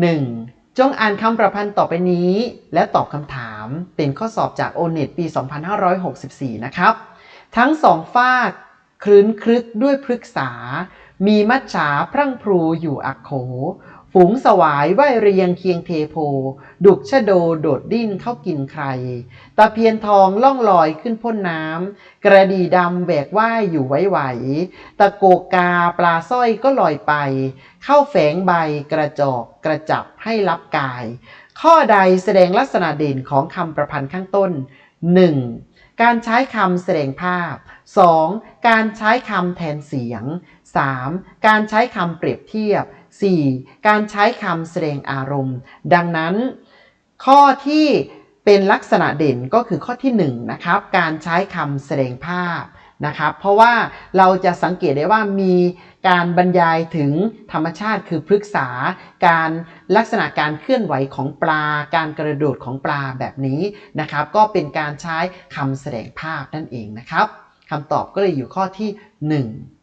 1. จงอ่านคำประพันธ์ต่อไปนี้ และตอบคำถามเป็นข้อสอบจาก o n e t ปี 2564 นะครับ ทั้งสองฝากคลื้นคลึกด้วยพฤกษา มีมัจฉาพรั่งพรูอยู่อักโข ฝูงสวายไหวเรียงเคียงเทโพ ดุกชะโดโดดดิ้นเข้ากินใคร ตะเพียนทองล่องลอยขึ้นพ้นน้ำ กระดีดำแบกว่ายอยู่ไว้ไหว ตะโกกาปลาสร้อยก็ลอยไป เข้าแฝงใบกระจอกกระจับให้รับกาย ข้อใดแสดงลักษณะเด่นของคำประพันธ์ข้างต้น 1. การใช้คำแสดงภาพ 2. การใช้คำแทนเสียง 3. การใช้คำเปรียบเทียบ 4. การใช้คำแสดงอารมณ์ ดังนั้น ข้อที่เป็นลักษณะเด่นก็คือข้อที่1นะครับ การใช้คำแสดงภาพนะครับ เพราะว่าเราจะสังเกตได้ว่ามีการบรรยายถึงธรรมชาติคือพฤกษา การลักษณะการเคลื่อนไหวของปลา การกระโดดของปลาแบบนี้นะครับ ก็เป็นการใช้คำแสดงภาพนั่นเองนะครับคำตอบก็เลยอยู่ข้อที่ 1